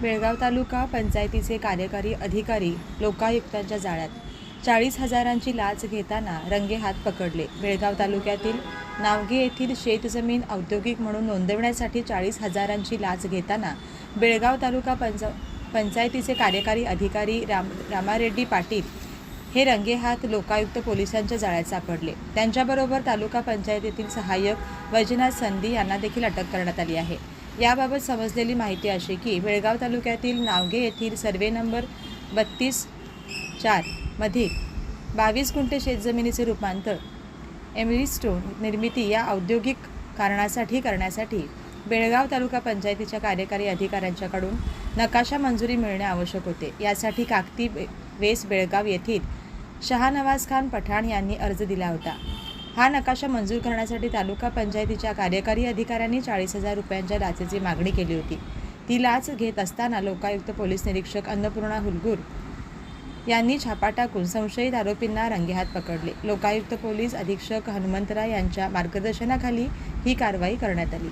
बेळगाव तालुका पंचायतीचे कार्यकारी अधिकारी लोकायुक्तांच्या जाळ्यात चाळीस हजारांची लाच घेताना रंगेहात पकडले. बेळगाव तालुक्यातील नावगे येथील शेतजमीन औद्योगिक म्हणून नोंदवण्यासाठी चाळीस हजारांची लाच घेताना बेळगाव तालुका पंच पंचायतीचे कार्यकारी अधिकारी राम रामारेड्डी पाटील हे रंगेहात लोकायुक्त पोलिसांच्या जाळ्यात सापडले. त्यांच्याबरोबर तालुका पंचायतीतील सहाय्यक वैजनाथ संधी यांना देखील अटक करण्यात आली आहे. याबाबत समजलेली माहिती अशी की बेळगाव तालुक्यातील नावगे येथील सर्वे नंबर बत्तीस चारमध्ये बावीस गुंठे शेतजमिनीचे रूपांतर एमरिस्टोन निर्मिती या औद्योगिक कारणासाठी करण्यासाठी बेळगाव तालुका पंचायतीच्या कार्यकारी अधिकाऱ्यांच्याकडून नकाशा मंजुरी मिळणे आवश्यक होते. यासाठी काकती बे- वेस बेळगाव येथील शहानवाज खान पठाण यांनी अर्ज दिला होता. हा नकाशा मंजूर करण्यासाठी तालुका पंचायतीच्या कार्यकारी अधिकाऱ्यांनी चाळीस हजार रुपयांच्या लाचेची मागणी केली होती. ती लाच घेत असताना लोकायुक्त पोलीस निरीक्षक अन्नपूर्णा हुलगूर यांनी छापा टाकून संशयित आरोपींना रंगेहात पकडले. लोकायुक्त पोलीस अधीक्षक हनुमंतराय यांच्या मार्गदर्शनाखाली ही कारवाई करण्यात आली.